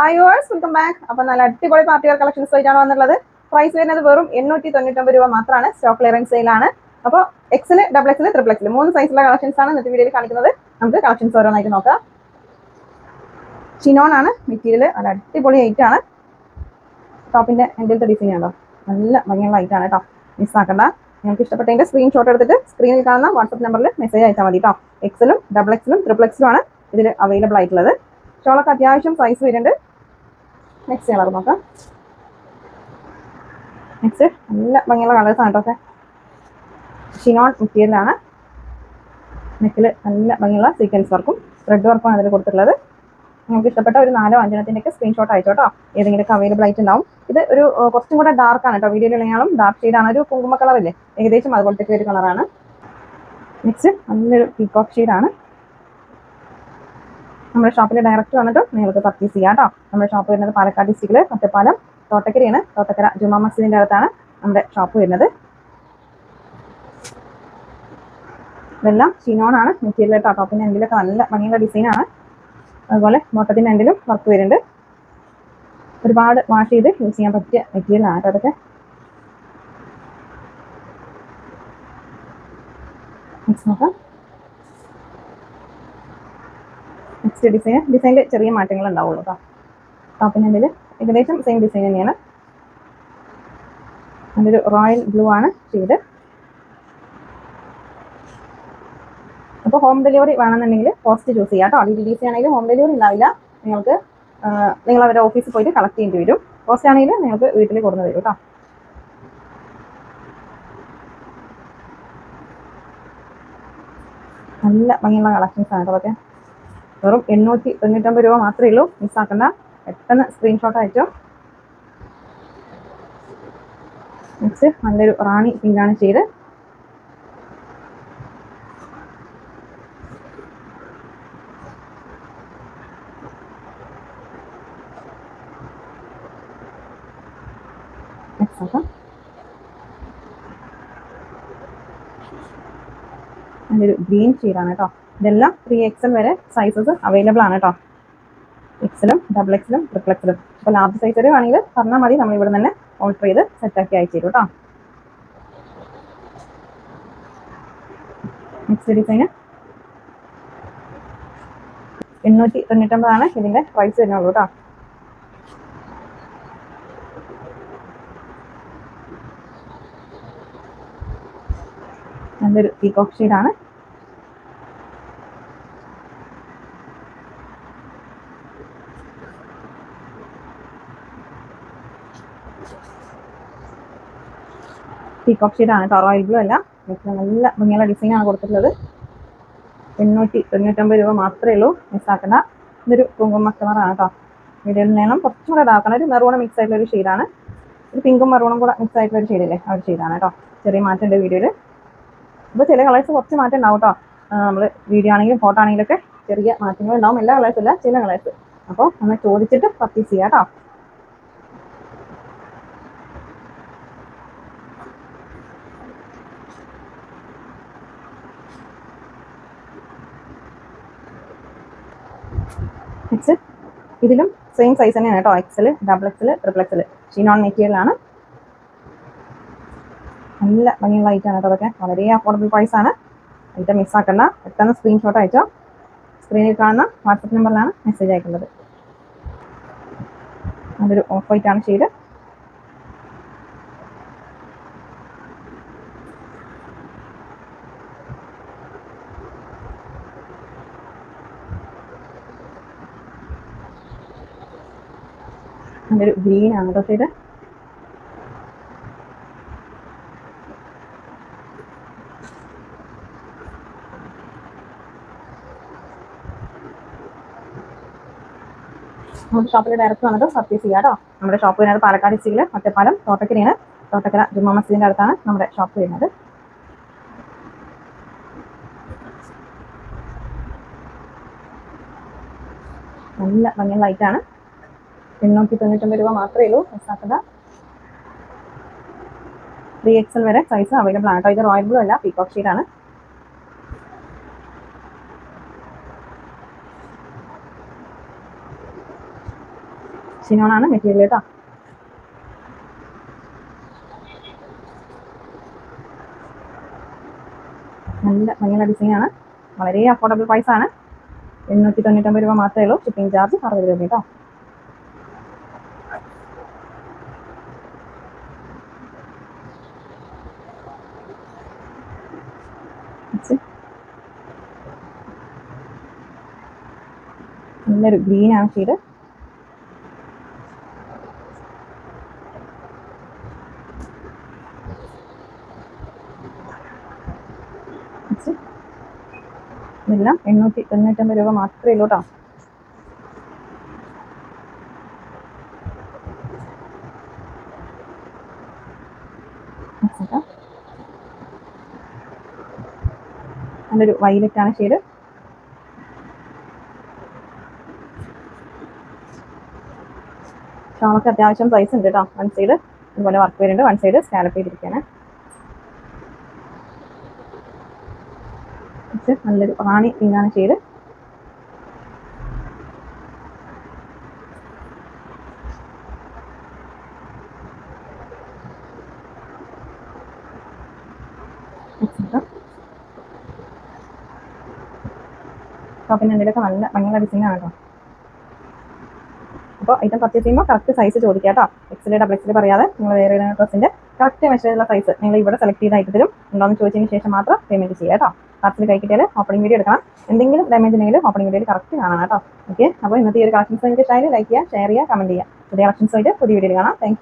Hi verse welcome back അപ്പോൾ നല്ല അടിപൊളി പാർട്ടികൾ കളക്ഷൻസ് ആയിട്ടാണ് വന്നുള്ളത് പ്രൈസ് വരുന്നത് വെറും എണ്ണൂറ്റി തൊണ്ണൂറ്റൊമ്പത് രൂപ മാത്രമാണ്. സ്റ്റോക്ക് ക്ലിയറൻസ് സെയിലാണ് അപ്പോൾ എക്സിൽ ഡബിൾ എക്സിൽ ട്രിപ്പിൾ എക്സിൽ മൂന്ന് സൈസിലുള്ള കളക്ഷൻസ് ആണ് ഇന്നത്തെ വീഡിയോയിൽ കാണിക്കുന്നത്. നമുക്ക് കളക്ഷൻസ് ഓരോന്നായിട്ട് നോക്കാം. ഷിനോൺ ആണ് മെറ്റീരിയൽ നല്ല അടിപൊളി ഐറ്റ് ആണ്. ടോപ്പിന്റെ എൻഡിലത്തെ ഡിസൈൻ ആണോ നല്ല ഭംഗിയുള്ള ഐറ്റ് ആണ് കേട്ടോ മിസ് ആക്കണ്ട. നിങ്ങൾക്ക് ഇഷ്ടപ്പെട്ടതിന്റെ സ്ക്രീൻഷോട്ട് എടുത്തിട്ട് സ്ക്രീനിൽ കാണുന്ന വാട്സപ്പ് നമ്പറിൽ മെസ്സേജ് അയച്ചാൽ മതി കേട്ടോ എക്സിലും ഡബിൾ എക്സിലും ട്രിപ്പിൾ എക്സിലും ആണ് ഇതിൽ അവൈലബിൾ ആയിട്ടുള്ളത്. ഷോളൊക്കെ അത്യാവശ്യം സൈസ് വരുന്നുണ്ട്. നെക്സ്റ്റ് കളർ നോക്കാം. നെക്സ്റ്റ് നല്ല ഭംഗിയുള്ള കളേഴ്സ് ആണ് കേട്ടോ ഒക്കെ. ഷിനോൺ മെറ്റീരിയലാണ് നെക്കിൽ നല്ല ഭംഗിയുള്ള സീക്വൻസ് വർക്കും ത്രെഡ് വർക്കും അതിൽ കൊടുത്തിട്ടുള്ളത്. നിങ്ങൾക്ക് ഇഷ്ടപ്പെട്ട ഒരു നാലോ അഞ്ചെണ്ണത്തിന്റെ സ്ക്രീൻഷോട്ട് സ്ക്രീൻഷോട്ട് അയച്ചോട്ടോ ഏതെങ്കിലുമൊക്കെ അവൈലബിൾ ആയിട്ടുണ്ടാവും ഇത് ഒരു കുറച്ചും കൂടെ ഡാർക്ക് ആണ് കേട്ടോ. വീഡിയോയിലുള്ളയാളും ഡാർക്ക് ഷെയ്ഡാണ് ഒരു കുങ്കുമ കളറില്ലേ ഏകദേശം അതുപോലത്തെ ഒരു കളറാണ് നെക്സ്റ്റ് നല്ലൊരു പീകോക്ക് ഷെയ്ഡാണ് നമ്മുടെ ഷോപ്പിൽ ഡയറക്റ്റ് വന്നിട്ട് നിങ്ങൾക്ക് പർച്ചേസ് ചെയ്യാം കേട്ടോ നമ്മുടെ ഷോപ്പ് വരുന്നത് പാലക്കാട് ഡിസ്ട്രിക്റ്റിൽ ഒറ്റപ്പാലം തോട്ടക്കരയാണ്. തോട്ടക്കര ജുമാ മസ്ജിദിന്റെ അടുത്താണ് നമ്മുടെ ഷോപ്പ് വരുന്നത്. ഇതെല്ലാം ഷിനോണാണ് മെറ്റീരിയൽ കേട്ടോ ടോപ്പിന്റെ എൻഡിലൊക്കെ നല്ല ഭംഗിയുള്ള ഡിസൈനാണ് അതുപോലെ ബോട്ടത്തിന്റെ എൻഡിലും വർക്ക് വരുന്നുണ്ട്. ഒരുപാട് വാഷ് ചെയ്ത് യൂസ് ചെയ്യാൻ പറ്റിയ മെറ്റീരിയലാണ് കേട്ടോ അതൊക്കെ. നോക്കാം. നെക്സ്റ്റ് ഡിസൈൻ ഡിസൈനിൽ ചെറിയ മാറ്റങ്ങൾ ഉണ്ടാവുള്ളൂ കേട്ടോ ടോപ്പിന്റെ ഇതിൽ ഏകദേശം സെയിം ഡിസൈൻ തന്നെയാണ്. നല്ലൊരു റോയൽ ബ്ലൂ ആണ് ചെയ്ത് അപ്പോൾ ഹോം ഡെലിവറി വേണമെന്നുണ്ടെങ്കിൽ പോസ്റ്റ് ചൂസ് ചെയ്യാം കേട്ടോ ഡി ഡി സി ആണെങ്കിൽ ഹോം ഡെലിവറി ഉണ്ടാവില്ല. നിങ്ങൾക്ക് നിങ്ങൾ അവരുടെ ഓഫീസിൽ പോയിട്ട് കളക്ട് ചെയ്യേണ്ടി വരും. പോസ്റ്റ് ആണെങ്കിൽ നിങ്ങൾക്ക് വീട്ടിൽ കൊടുന്ന് തരും കേട്ടോ നല്ല ഭംഗിയുള്ള കളക്ഷൻസ് ആണ് കേട്ടോ അതൊക്കെ. വെറും എണ്ണൂറ്റി തൊണ്ണൂറ്റൊമ്പത് രൂപ മാത്രമേ ഉള്ളൂ. മിസ്സാക്കണ്ട പെട്ടെന്ന് സ്ക്രീൻഷോട്ട് അയച്ചോ. നെക്സ്റ്റ് നല്ലൊരു റാണി പിങ്കാണ് ചെയ്ത്. നല്ലൊരു ഗ്രീൻ ഷെയ്ഡാണ് കേട്ടോ ഇതെല്ലാം ത്രീ എക്സൽ വരെ സൈസസ് അവൈലബിൾ ആണ് കേട്ടോ എക്സലും ഡബിൾ എക്സലും ട്രിപ്പിൾ എക്സലും അപ്പോൾ ലാർജ് സൈസ് വരെ വേണമെങ്കിൽ പറഞ്ഞാൽ മതി. നമ്മൾ ഇവിടെ തന്നെ ഓൾട്ടർ ചെയ്ത് സെറ്റാക്കി അയച്ചു തരും കേട്ടോ നെക്സ്റ്റ് ഡിസൈന് എണ്ണൂറ്റി തൊണ്ണൂറ്റൊമ്പതാണ് ഇതിന്റെ പ്രൈസ് വരുന്നുള്ളൂ കേട്ടോ നല്ലൊരു പീകോക്ക് ഷെയ്ഡാണ് പീകോക്ക് ഷെയ്ഡാണ് കേട്ടോ റോയൽ ബ്ലൂ അല്ല. നല്ല ഭംഗിയുള്ള ഡിസൈനാണ് കൊടുത്തിട്ടുള്ളത്. എണ്ണൂറ്റി തൊണ്ണൂറ്റമ്പത് രൂപ മാത്രമേ ഉള്ളൂ. മിസ്സാക്കണ്ട ഇതൊരു കുങ്കുമ കളറാണ് കേട്ടോ വീഡിയോയിൽ നിന്നും കുറച്ചും കൂടെ ഇതാക്കണം ഒരു മെറൂണ മിക്സ് ആയിട്ടുള്ള ഒരു ഷെയ്ഡാണ് ഒരു പിങ്കും മെറൂണും കൂടെ മിക്സ് ആയിട്ടുള്ള ഒരു ഷെയ്ഡില്ലേ ആ ഒരു ഷെയ്ഡാണ് കേട്ടോ ചെറിയ മാറ്റം ഉണ്ട് വീഡിയോയിൽ അപ്പോൾ ചില കളേഴ്സ് കുറച്ച് മാറ്റം ഉണ്ടാവും കേട്ടോ നമ്മൾ വീഡിയോ ആണെങ്കിലും ഫോട്ടോ ആണെങ്കിലും ഒക്കെ ചെറിയ മാറ്റങ്ങൾ ഉണ്ടാവും. എല്ലാ കളേഴ്സും ഇല്ല ചില കളേഴ്സ് അപ്പോൾ ഒന്ന് ചോദിച്ചിട്ട് പർച്ചേസ് ചെയ്യാം കേട്ടോ നെക്സ്റ്റ് ഇതിലും സെയിം സൈസ് തന്നെയാണ് കേട്ടോ XL double XL triple XL ഷീനോൺ material ആണ്. നല്ല ഭംഗിയുള്ള ആണ് കേട്ടോ അതൊക്കെ വളരെ അഫോർഡബിൾ പ്രൈസ് ആണ്. ഐറ്റം മിസ്സാക്കണ്ട പെട്ടെന്ന് സ്ക്രീൻഷോട്ട് അയച്ചോ. സ്ക്രീനിൽ കാണുന്ന വാട്സപ്പ് നമ്പറിലാണ് മെസ്സേജ് അയക്കേണ്ടത് അതൊരു ഓഫ് ആയിട്ടാണ് ആണ് ചെയ്ത് നല്ലൊരു ഗ്രീൻ ആണ് കേട്ടോ ഇത്. നമ്മുടെ ഷോപ്പിൽ ഡയറക്റ്റ് വന്നിട്ട് പർച്ചേസ് ചെയ്യാം കേട്ടോ നമ്മുടെ ഷോപ്പ് വരുന്നത് പാലക്കാട് ഡിസ്ട്രിക്റ്റിൽ ഒറ്റപ്പാലം തോട്ടക്കരയാണ്. തോട്ടക്കര ജുമാ മസ്ജിദിന്റെ അടുത്താണ് നമ്മുടെ ഷോപ്പ് വരുന്നത്. നല്ല ഭംഗിയുള്ള ലൈറ്റാണ് എണ്ണൂറ്റി തൊണ്ണൂറ്റൊമ്പത് രൂപ മാത്രമേ ഉള്ളൂ മിസ്സാക്കണ്ട ത്രീ എക്സൽ വരെ സൈസ് അവൈലബിൾ ആണ് കേട്ടോ. ഇത് റോയൽ ബ്ലൂ അല്ല പീകോക്ക് ആണ്. ാണ് മെറ്റീരിയൽ കേട്ടോ. നല്ല ഭംഗിയുള്ള ആണ്. വളരെ അഫോർഡബിൾ പ്രൈസ് ആണ്. എണ്ണൂറ്റി തൊണ്ണൂറ്റൊമ്പത് രൂപ മാത്രമേ ഉള്ളൂ. ഷിപ്പിംഗ് ചാർജ് അറുപത് രൂപ കേട്ടോ. നല്ലൊരു ഗ്രീൻ ആണ് ഷെയ്ഡ് ഇതെല്ലാം എണ്ണൂറ്റി തൊണ്ണൂറ്റൊമ്പത് രൂപ മാത്രമേ ഉള്ളൂ കേട്ടോ. നല്ലൊരു വൈലറ്റ് ആണ് ഷെയ്ഡ് നമുക്ക് അത്യാവശ്യം സൈസ് ഉണ്ട് കേട്ടോ വൺ സൈഡ് അതുപോലെ വർക്ക് വരുന്നുണ്ട്. വൺ സൈഡ് സ്കാലപ്പ് ചെയ്തിരിക്കുകയാണ്. നല്ലൊരു റാണി പിങ്കാണ് ചെയ്ത്. ടോപ്പിന്റെ എന്തെങ്കിലുമൊക്കെ നല്ല ഭംഗിയുള്ള ഡിസൈനാണ് കേട്ടോ അപ്പോൾ ഐറ്റം പർച്ചേസ് ചെയ്യുമ്പോൾ കറക്റ്റ് സൈസ് ചോദിക്കുക കേട്ടോ. എക്സിലെ ഡബിൾ എക്സിൽ പറയാതെ നിങ്ങൾ വേറെ ഡ്രസ്സിന്റെ കറക്റ്റ് മെഷറുള്ള സൈസ് നിങ്ങൾ ഇവിടെ സെലക്ട് ചെയ്ത ഐറ്റത്തിലും ഉണ്ടോയെന്ന് ചോദിച്ചതിന് ശേഷം മാത്രം പേയ്മെന്റ് ചെയ്യുക കേട്ടോ. പാർസൽ കൈ കിട്ടിയാൽ ഓപ്പണിംഗ് വീഡിയോ എടുക്കണം. എന്തെങ്കിലും ഡാമേജ് ഉണ്ടെങ്കിൽ ഓപ്പണിംഗ് വീഡിയോയിൽ കറക്റ്റ് കാണണം കേട്ടോ. ഓക്കെ അപ്പോൾ ഇന്നത്തെ ഈ ഒരു കളക്ഷൻസ് നിങ്ങൾക്ക് ഇഷ്ടമായി ലൈക്ക് ചെയ്യുക ഷെയർ ചെയ്യുക കമന്റ് ചെയ്യുക. പുതിയ കളക്ഷൻസ് ആയിട്ട് പുതിയ വീഡിയോയിൽ കാണാം. താങ്ക്